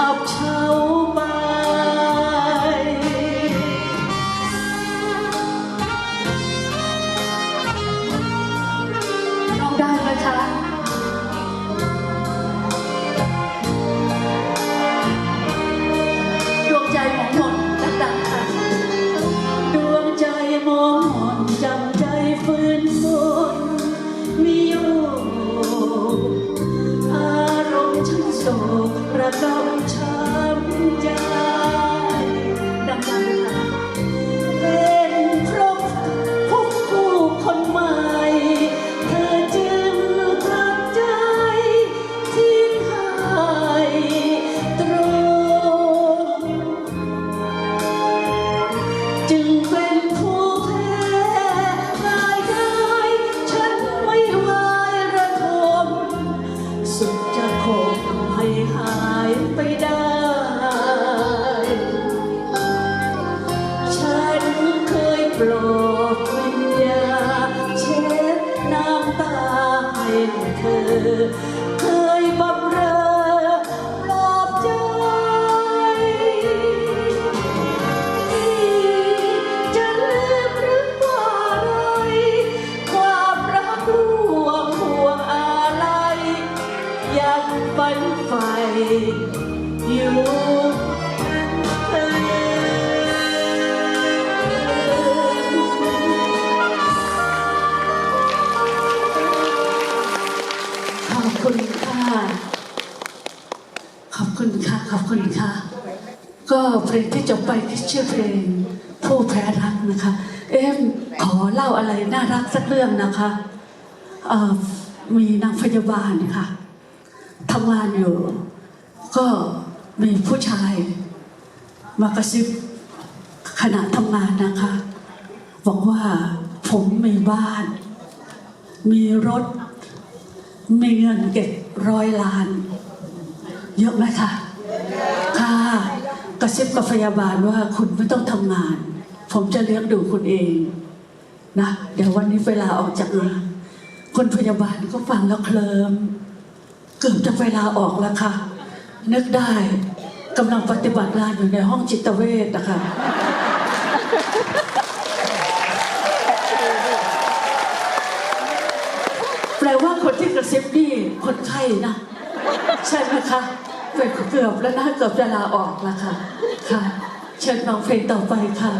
อับเฉาไป ให้เธอเคยบำเรอปลอบใจจะลืมหรือว่าไรความรักร่วงห่วงอะไร ยังฝันใฝ่อยู่ อบคุณค่ะขอบคุณค่ะ ก็เพลงที่จบไปคือชื่อเพลงผู้แพ้รักนะคะ เอ็มขอเล่าอะไรน่ารักสักเรื่องนะคะมีนางพยาบาลค่ะทำงานอยู่ ก็มีผู้ชายมากระซิบขณะทำงานนะคะ บอกว่าผมมีบ้าน มีรถ มีเงินเก็บร้อยล้าน เยอะไหมคะค่ะกระซิบกับพยาบาลว่าคุณไม่ต้องทำงาน ผมจะเลี้ยงดูคุณเองนะเดี๋ยววันนี้เวลาออกจากงานคนพยาบาลก็ฟังแล้วเคลิมเกือบจะเวลาออกแล้วค่ะ นึกได้กำลังปฏิบัติงานอยู่ในห้องจิตเวชนะคะแปลว่าคนที่กระซิบนี่คนไข้นะ ใช่ไหมคะเกือบเกือบแล้วนะเกือบจะลาออกละค่ะ ค่ะ เชิญน้องเพลงต่อไปค่ะ